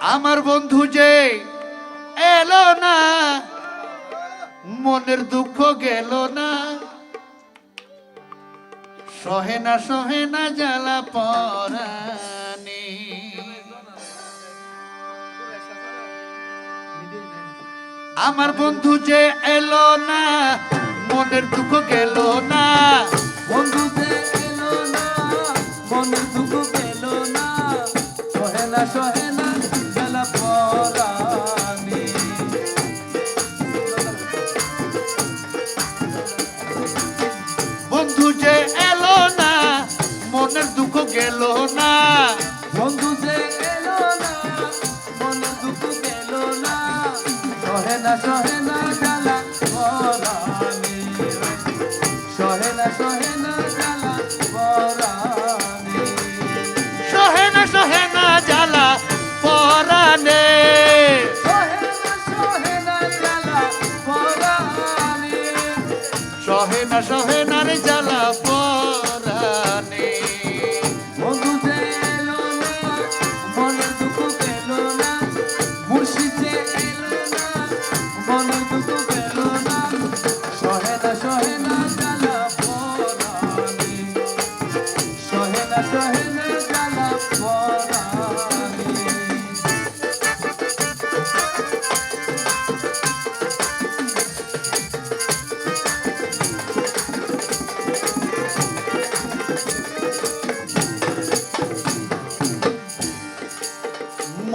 আমার বন্ধু যে এলো না, মনের দুঃখ গেল না। সহে না সহে না জ্বালা পরানি। আমার বন্ধু যে এলো না, মনের দুঃখ গেল না। বন্ধু যে এলো না, মনের দুঃখ পেল না। সহে না, সহে বন্ধু যে এলো না। মনের দুঃখ পেল না সহে না সহে না জ্বালা পরানি সহে না সহে না জ্বালা পরানি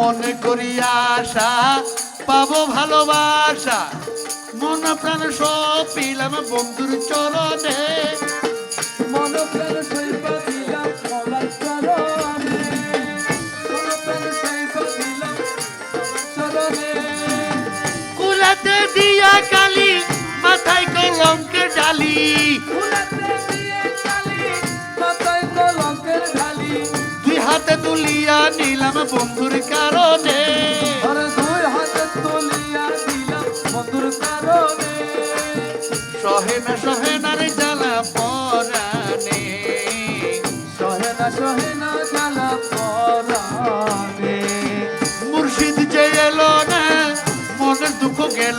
মনে করি আশা, পাবো ভালোবাসা। মন প্রাণ সব পিলাম বন্ধুর চরণে। মন কুলাতে দিয়া কালি, মাথায় কলঙ্কের ডালি তুলিয়া নিলাম বন্ধুর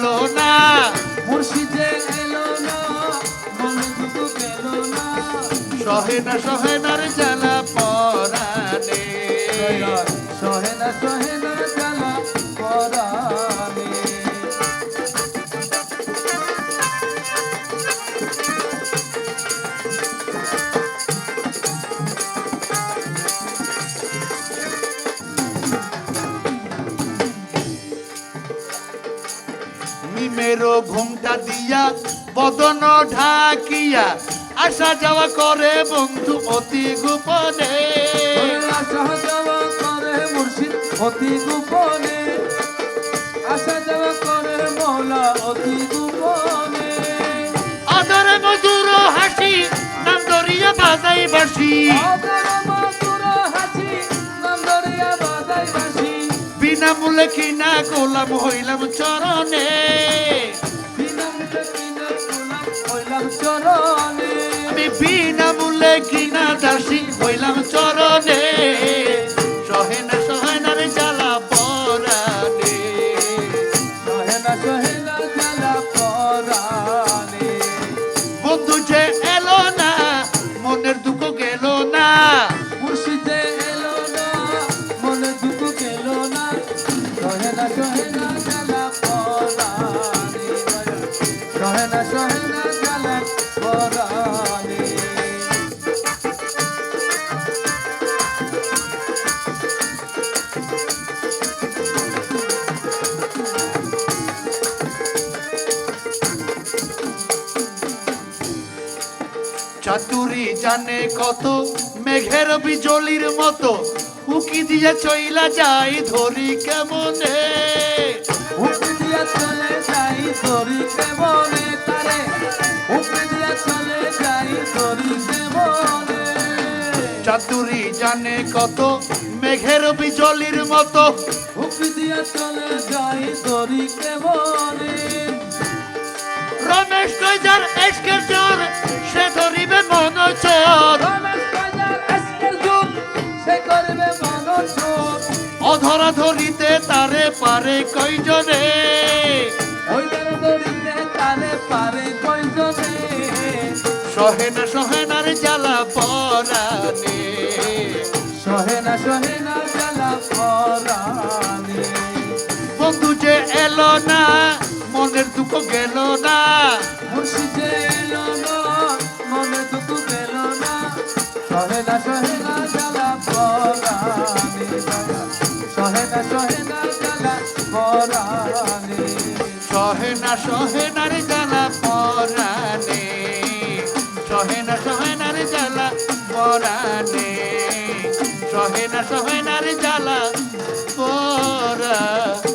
গেল না। মুর্শিদে এলো না মনে দুঃখ গেল না। সহে না সহে না রে জ্বালা পরানে। সহে না সহে না মিমেরও ঘুমটা দিয়া বদন ঢাকিয়া আসা যাওয়া করে বন্ধু অতি গোপনে। আসা যাওয়া করে মুর্শিদ অতি গোপনে। আসা যাওয়া করে মৌলা অতি গোপনে। আদর মধুর হাসি নাম ধরিয়া বাজাই বাসি বিনামূল্যে না গোলাম হইলাম চরণে। চাতুরি জানে কত মেঘের বিজলির মতো। উকি দিয়ে চইলা যাই ধরি কেমনে? উপরে দিয়া চলে যাই তোরি কেমনে তারে? উপরে দিয়া চলে যাই তোরি কেমনে? চাতুরি জানে কত মেঘের বিজলির মতো। উপরে দিয়া চলে যাই তোরি কেমনে? রমেশ কইজার এসকের জোর সে ধরিবে মন চোর। রমেশ ধরা ধরিতে তারে পারে ওই তারে কয়জনে? সহে না সহে না রে জ্বালা পরানে সহে না সহে না জ্বালা পরাণে। বন্ধু যে এলো না মনের দুঃখ গেল না। মুর্শিদে এলো না মনে দুঃখ পেল না। সহে না সহে না সহে না জ্বালা পরাণে। সহে না সহে না রে জ্বালা পরানে সহে না সহে না রে জ্বালা পরানে সহে না সহে না রে জ্বালা পরানে